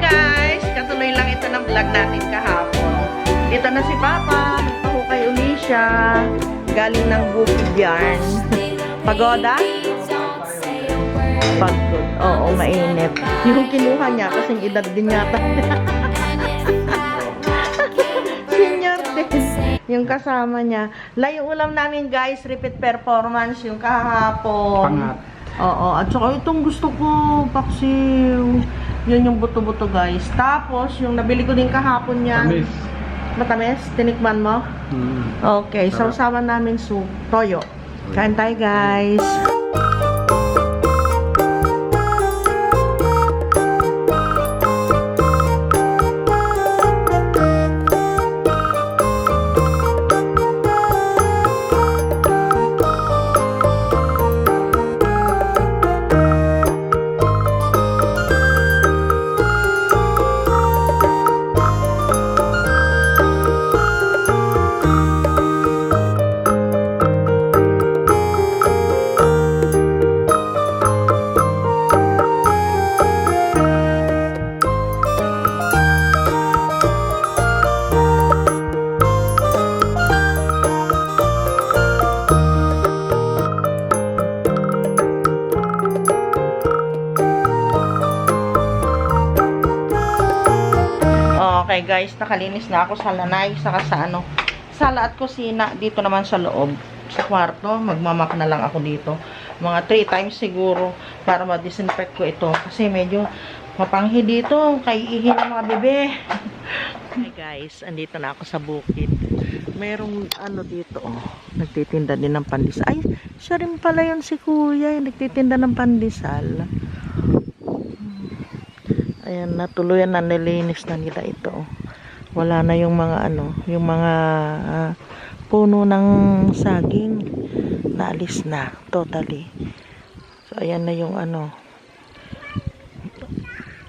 guys! Katuloy lang ito ng vlog natin kahapon. Dito na si Papa. Nagpahukay uli siya. Galing ng bukid yarn. Pagoda? Pagod. Oo, mainit. Yung kinuha niya kasing edad din yata. Senior din. Yung kasama niya. La, yung ulam namin guys, repeat performance yung kahapon. Pangat. Oo, at saka itong gusto ko, paksiw. Yun yung buto-buto guys. Tapos, yung nabili ko din kahapon yan. Tamis. Matamis? Tinikman mo? Mm. Okay, sausawan namin soup. Toyo. Kain tayo guys. Nakalinis na ako sa lanay, saka sa ano, sala at kusina. Dito naman sa loob, sa kwarto, magmamak na lang ako dito. Mga 3 times siguro para ma-disinfect ko ito. Kasi medyo mapanghi dito, kay ihi ng mga bebe. Hi guys, andito na ako sa bukid. Merong ano dito, oh, nagtitinda din ng pandesal. Ay, siya rin pala yun si kuya, yung nagtitinda ng pandesal. Ayan, natuluyan na nilinis na nila ito. Wala na yung mga ano, yung mga ah, puno ng saging. Naalis na, totally. So, ayan na yung ano.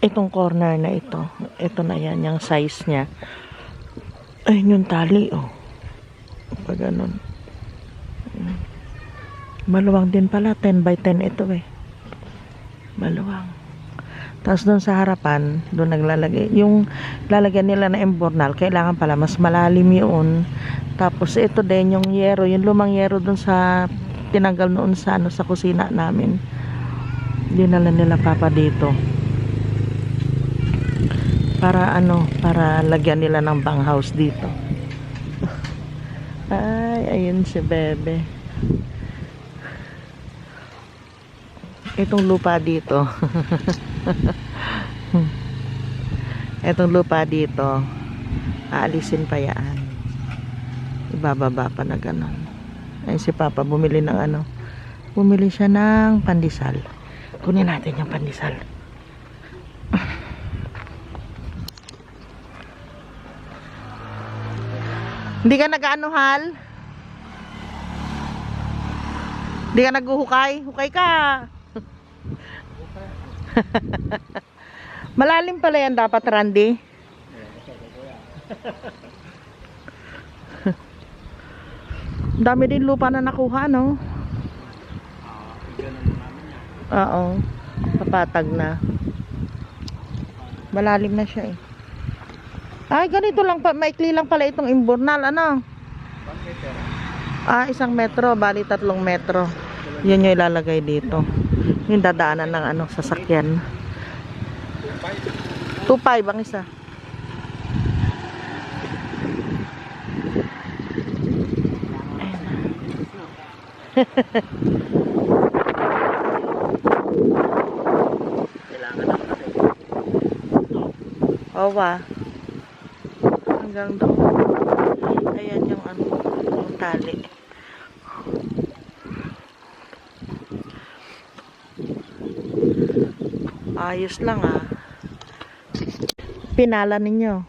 Itong corner na ito. Ito na yan, yung size niya. Ayun yung tali, oh. Pag ganun. Maluwang din pala, 10 by 10 ito eh. Maluwang. Tapos doon sa harapan, doon naglalagay. Yung lalagyan nila na embornal, kailangan pala mas malalim yun. Tapos ito din yung yero, yung lumang yero doon sa tinanggal noon sa ano sa kusina namin. Dinala nila papa dito. Para ano, para lagyan nila ng banghouse dito. Ay, ayun si Bebe. Itong lupa dito. Etong lupa dito, aalisin pa yan. Ibababa pa na ganun. Ayun si Papa, bumili ng ano. Bumili siya ng pandesal. Kunin natin yung pandesal. Hindi ka nag-ano, Hal? Hindi ka naghuhukay? Hukay ka! Malalim pala yan dapat, Randy. Dami din lupa na nakuha, no? Oo. Papatag na. Malalim na siya eh. Ay, ganito lang pa. Maikli lang pala itong imbornal. Ano? Ah, isang metro. Bali, tatlong metro. Yun yung ilalagay dito. Yung dadaanan ng ano, sasakyan. 2.5 ang isa. Owa. Hanggang doon. Ayan yung ano, yung tali. Ayos lang ah. Pinala ninyo.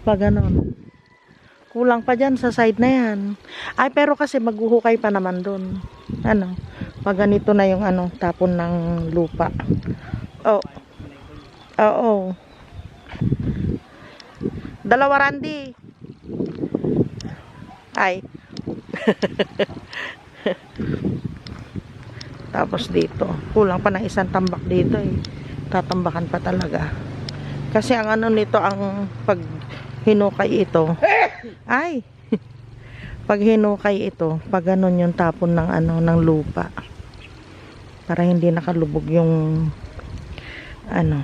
Pag ganon. Kulang pa dyan sa side na yan. Ay, pero kasi maghuhukay pa naman dun. Ano? Pag ganito na yung ano, tapon ng lupa. Oh. Oo. Dalawa Randy. Ay. Tapos dito, kulang pa ng isang tambak dito eh. Tatambakan pa talaga. Kasi ang ano nito, ang pag hinukay ito, ay, pag hinukay ito, pag ganun yung tapon ng ano, ng lupa. Para hindi nakalubog yung, ano,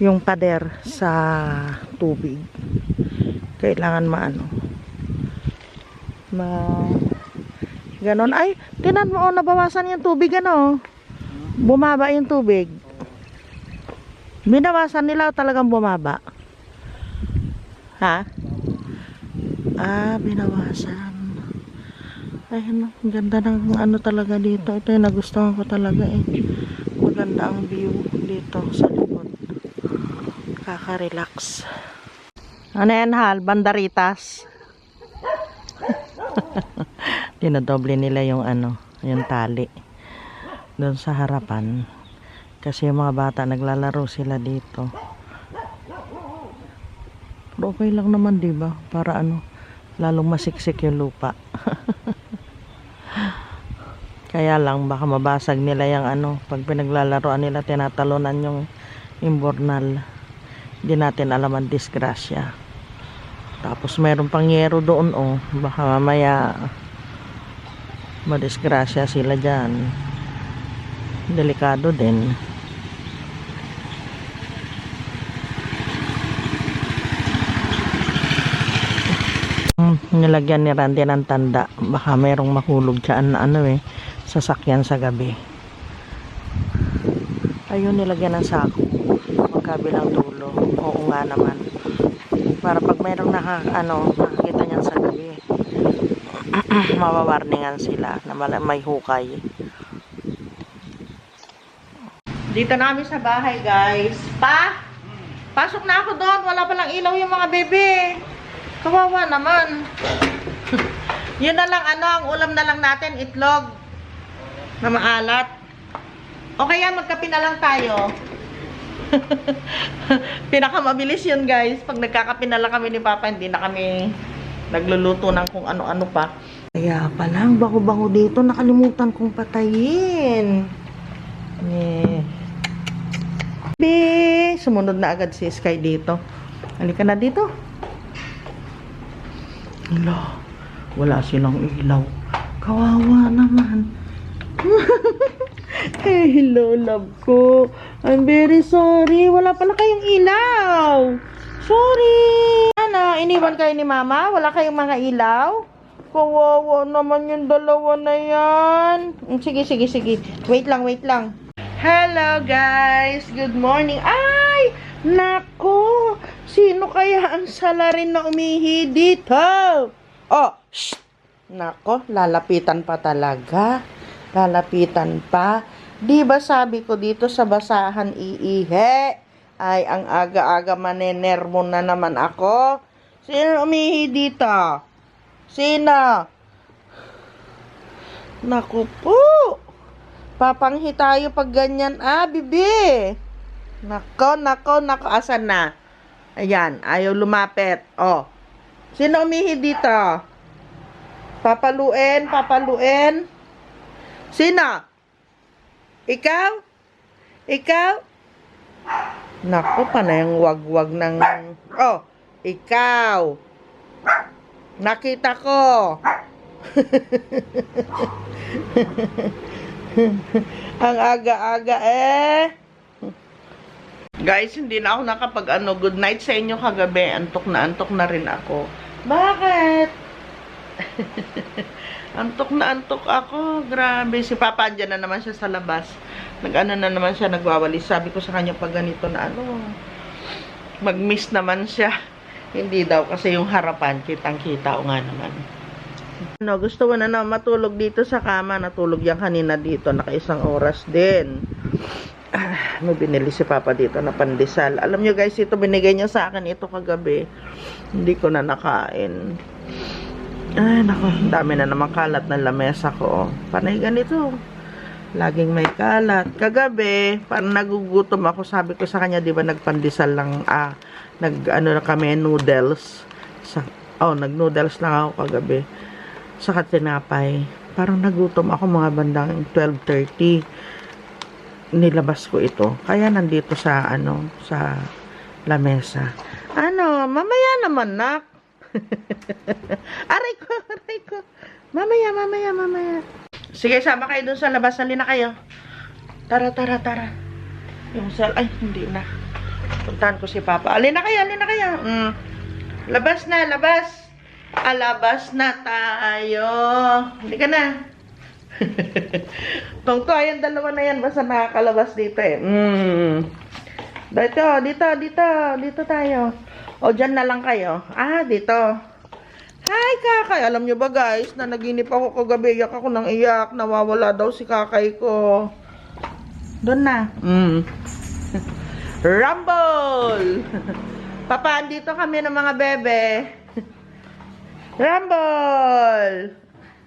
yung pader sa tubig. Kailangan maano, ma, ganon. Ay, tinan mo, oh, nabawasan yung tubig, ano, bumaba yung tubig. Binawasan nila o talagang bumaba? Ha? Ah, binawasan. Ay, ang ganda ng ano talaga dito. Ito yung nagustuhan ko talaga eh. Maganda ang view dito sa likod. Kaka-relax. Ano yan, Hal? Bandaritas? Dinadoble nila yung ano, yung tali. Doon sa harapan. Kasi yung mga bata naglalaro sila dito. Pero okay lang naman, 'di ba? Para ano, lalong masiksik yung lupa. Kaya lang baka mabasag nila yung ano, pag pinaglalaroan nila tinatalunan yung imbornal. Hindi natin alam ang disgrasya. Tapos meron pang yero doon oh, baka mamaya madisgrasya sila diyan. Delikado din. Nilagyan ni Randy ng tanda. Baka merong mahulog dyan na ano eh, sasakyan sa gabi. Ayun, nilagyan ng sako. Magkabilang dulo. Oo nga naman. Para pag merong naka, ano, nakakita niyan sa gabi, mawawarningan sila na may hukay. Dito na kami sa bahay, guys. Pa! Pasok na ako doon. Wala palang ilaw yung mga bebe. Kawawa naman. Yun na lang, ano, ang ulam na lang natin, itlog na maalat. O kaya magkape na lang tayo. Pinakamabilis yun, guys. Pag nagkakape na lang kami ni Papa, hindi na kami nagluluto ng kung ano-ano pa. Kaya pa lang, bago-bago dito, nakalimutan kong patayin. Eh. Be, sumunod na agad si Sky dito. Halika na dito. Hala, wala silang ilaw. Kawawa naman. hey, hello, love ko. I'm very sorry. Wala pala kayong ilaw. Sorry. Ano, iniwan kayo ni mama? Wala kayong mga ilaw? Kawawa naman yung dalawa na yan. Mm, Sige, sige, sige. Wait lang, wait lang. Hello, guys. Good morning. Ay! Nako! Sino kaya ang salarin na umihi dito? Oh, shh! Nako, lalapitan pa talaga. Lalapitan pa. Di ba sabi ko dito sa basahan iihe? Ay, ang aga-aga manenermo na naman ako. Sino umihi dito? Sino? Naku po. Papanghi tayo pag ganyan. Ah, bibi. Nako, nako, nako. Asan na? Ayan, ayaw lumapit. Oh. Sino umihi dito? Papaluin, papaluin. Sino? Ikaw? Ikaw? Nako, panayang wag-wag ng... Oh, ikaw. Nakita ko. Ang aga-aga eh. Guys, hindi na ako nakapag ano, good night sa inyo kagabi. Antok na antok na rin ako. Bakit? antok na antok ako. Grabe. Si Papa andyan na naman siya sa labas. Nag-ano na naman siya, nagwawalis. Sabi ko sa kanya pag ganito na ano, mag-miss naman siya. Hindi daw kasi yung harapan, kitang-kita o nga naman. Ano, gusto mo na na matulog dito sa kama. Natulog yan kanina dito. Nakaisang oras din. Ah, may binili si Papa dito na pandesal. Alam nyo guys, ito binigay niya sa akin ito kagabi. Hindi ko na nakain. Ay, nako, dami na naman kalat ng lamesa ko. Panay ganito. Laging may kalat. Kagabi, parang nagugutom ako. Sabi ko sa kanya, di ba nagpandesal lang, ah, nag, ano na kami, noodles. Sa, oh, nag-noodles lang ako kagabi. Saka tinapay. Parang nagutom ako mga bandang 12.30 nilabas ko ito. Kaya nandito sa ano, sa lamesa. Ano, mamaya naman, nak. aray ko, aray ko. Mamaya, mamaya, mamaya. Sige, sama kayo dun sa labas. Halina kayo. Tara, tara, tara. Yung sal... Ay, hindi na. Puntahan ko si Papa. Alin na kayo, alin na kayo. Mm. Labas na, labas. Alabas na tayo. Hindi ka na. Tungto, ayan dalawa na yan. Basta nakakalabas dito eh. Mm. Dito, dito, dito. Dito tayo. O, dyan na lang kayo. Ah, dito. Hi, Kakay. Alam nyo ba, guys, na naginip ako kagabi. Iyak ako ng iyak. Nawawala daw si Kakay ko. Doon na. Mm. Rumble! Papa, andito kami ng mga bebe. Rumble!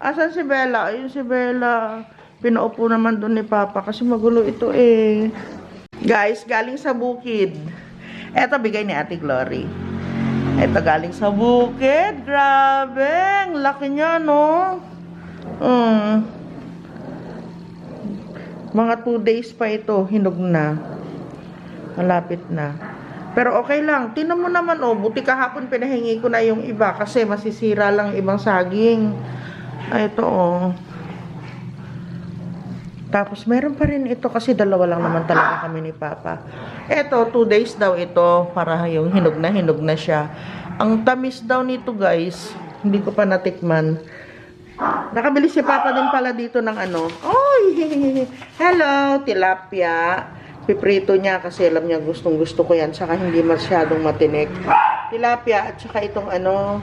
Asan si Bella? Ayun si Bella. Pinaupo naman doon ni Papa kasi magulo ito eh. Guys, galing sa bukid. Eto, bigay ni Ate Glory. Eto, galing sa bukid. Grabe! Ang laki niya, no? Mm. Mga 2 days pa ito, hinog na. Malapit na. Pero okay lang. Tinan mo naman, oh. Buti kahapon pinahingi ko na yung iba kasi masisira lang ibang saging. Ay, ito, oh. Tapos, meron pa rin ito kasi dalawa lang naman talaga kami ni Papa. Ito, 2 days daw ito para yung hinog na hinog na siya. Ang tamis daw nito, guys. Hindi ko pa natikman. Nakabili si Papa din pala dito ng ano. Oy! Hello, tilapia. Piprito niya kasi alam niya gustong gusto ko yan. Saka hindi masyadong matinik. Tilapia at saka itong ano,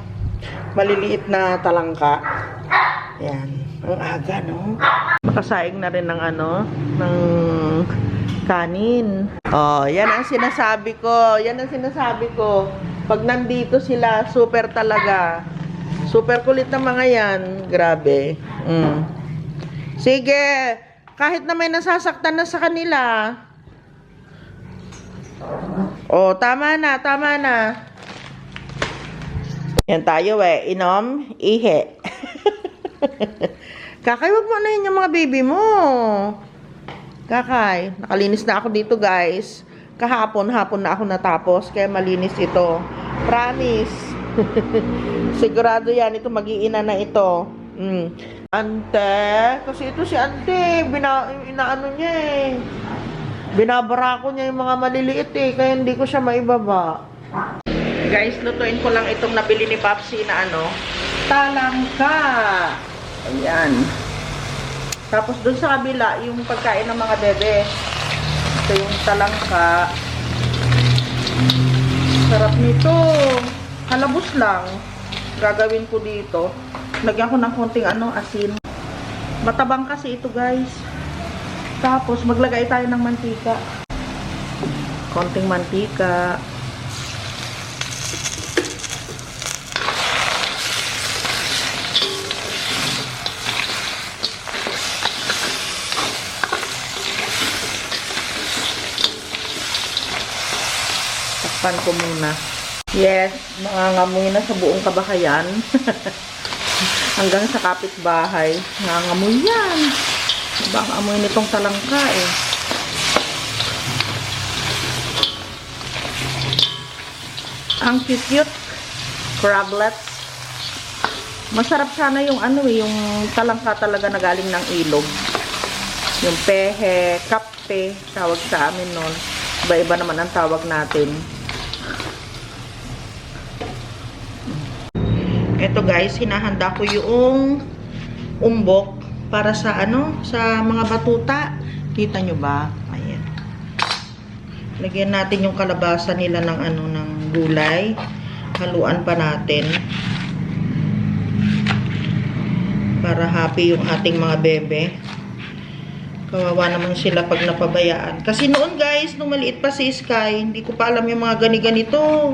maliliit na talangka. Yan. Ang aga, no? Makasaing na rin ng ano, ng kanin. Oh, yan ang sinasabi ko. Yan ang sinasabi ko. Pag nandito sila, super talaga. Super kulit na mga yan. Grabe. Mm. Sige. Kahit na may nasasaktan na sa kanila. Oh, tama na, tama na. Yan tayo eh. Inom, ihe. Kakay, wag mo na yung mga baby mo. Kakay, nakalinis na ako dito guys. Kahapon, hapon na ako natapos. Kaya malinis ito. Promise. Sigurado yan. Ito mag-iina na ito. Mm. Ante, kasi ito si Ante, bina, inaano niya eh. Binabara ko niya yung mga maliliit eh, kaya hindi ko siya maibaba. Guys, lutuin ko lang itong nabili ni Papsi na ano, talangka. Ayan. Tapos dun sa kabila, yung pagkain ng mga bebe. Ito yung talangka. Sarap nito. Halabos lang. Gagawin ko dito. Lagyan ko ng konting ano, asin. Matabang kasi ito guys. Tapos maglagay tayo ng mantika. Konting mantika. Takpan ko muna. Yes, nangangamoy na sa buong kabakayan. Hanggang sa kapitbahay. Nangangamoy yan. Baka amoy nitong talangka eh. Ang cute Crablets. Masarap sana yung ano eh, yung talangka talaga na galing ng ilog. Yung pehe, kape, tawag sa amin nun. Iba-iba naman ang tawag natin. Ito guys, hinahanda ko yung umbok para sa ano, sa mga batuta. Kita nyo ba? Ayan. Lagyan natin yung kalabasa nila ng ano, ng gulay. Haluan pa natin. Para happy yung ating mga bebe. Kawawa naman sila pag napabayaan. Kasi noon guys, nung maliit pa si Sky, hindi ko pa alam yung mga gani-ganito.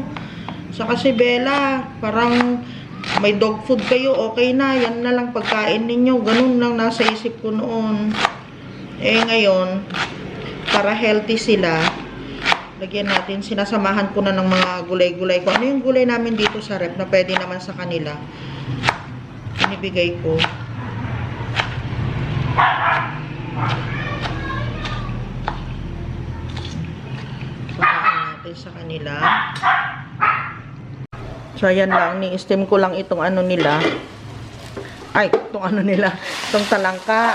Saka si Bella, parang may dog food kayo, okay na. Yan na lang pagkain ninyo. Ganun lang nasa isip ko noon. Eh ngayon, para healthy sila, lagyan natin, sinasamahan ko na ng mga gulay-gulay ko. Ano yung gulay namin dito sa rep na pwede naman sa kanila? Inibigay ko. Pagkain natin sa kanila. So, ayan lang. Ni-steam ko lang itong ano nila. Ay, itong ano nila. Itong talangka.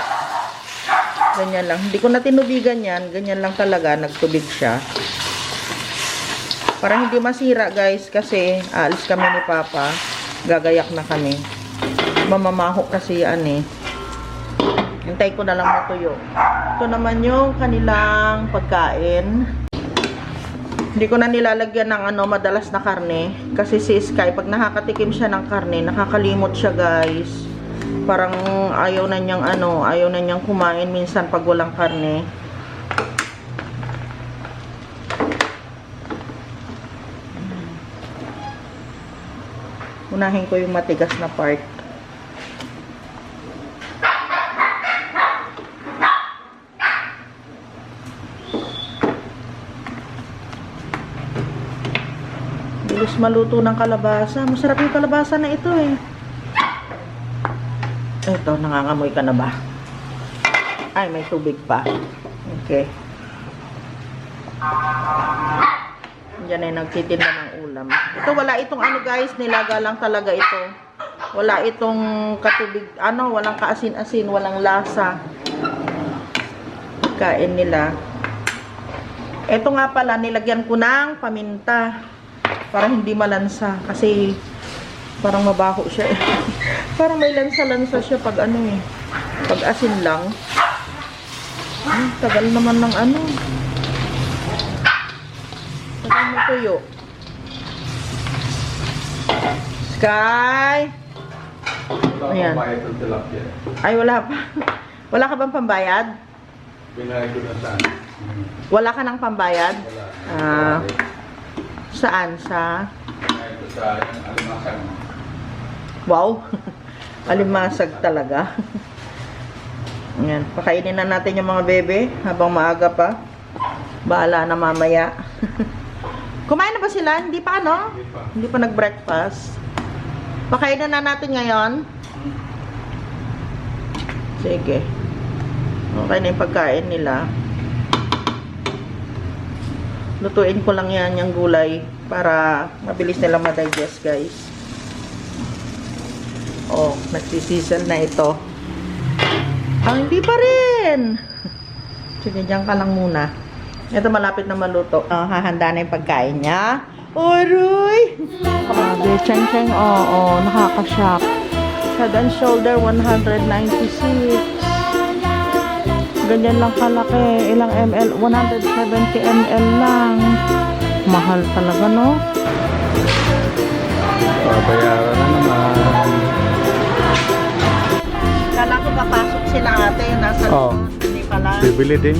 Ganyan lang. Hindi ko na tinubigan yan. Ganyan lang talaga. Nagtubig siya. Para hindi masira, guys. Kasi aalis kami ni Papa. Gagayak na kami. Mamamaho kasi yan eh. Hintay ko na lang matuyo. Ito naman yung kanilang pagkain. Hindi ko na nilalagyan ng ano, madalas na karne. Kasi si Sky, pag nakakatikim siya ng karne, nakakalimot siya guys. Parang ayaw na niyang ano, ayaw na niyang kumain minsan pag walang karne. Unahin ko yung matigas na part. Bilis maluto ng kalabasa. Masarap yung kalabasa na ito eh. Ito, nangangamoy ka na ba? Ay, may tubig pa. Okay. Diyan ay nagtitinda ng ulam. Ito, wala itong ano guys, nilaga lang talaga ito. Wala itong katubig, ano, walang kaasin-asin, walang lasa. Kain nila. Ito nga pala, nilagyan ko ng paminta. Para hindi malansa. Kasi, parang mabaho siya eh. parang may lansa-lansa siya pag ano eh. Pag asin lang. Ay, tagal naman ng ano. Tagal mo tuyo. Sky! Ayan. Ay, wala pa. Wala ka bang pambayad? Binayad ko na saan? Hmm, Wala ka ng pambayad? Wala. Ah. Saan? Sa... Ko sa. Wow! Alimasag talaga. Ayan, pakainin na natin yung mga bebe habang maaga pa. Bahala na mamaya. Kumain na ba sila? Hindi pa ano? Hindi pa. Hindi pa nag-breakfast. Pakainin na natin ngayon. Sige. Okay na yung pagkain nila. Lutuin ko lang yan yung gulay para mabilis nila ma-digest guys. Oh, nagsisisal na ito. Ah, hindi pa rin. Sige, dyan ka lang muna. Ito malapit na maluto. Oh, hahanda na yung pagkain niya. Uruy! Grabe, cheng cheng, oo, oh, nakaka-shock. Head and shoulder, 196. Ganyan lang kalaki. Ilang ml? 170 ml lang. Mahal talaga, no? Babayaran na naman. Kala ko papasok sila ate. Nasa Oo. Hindi pala. Bibili din.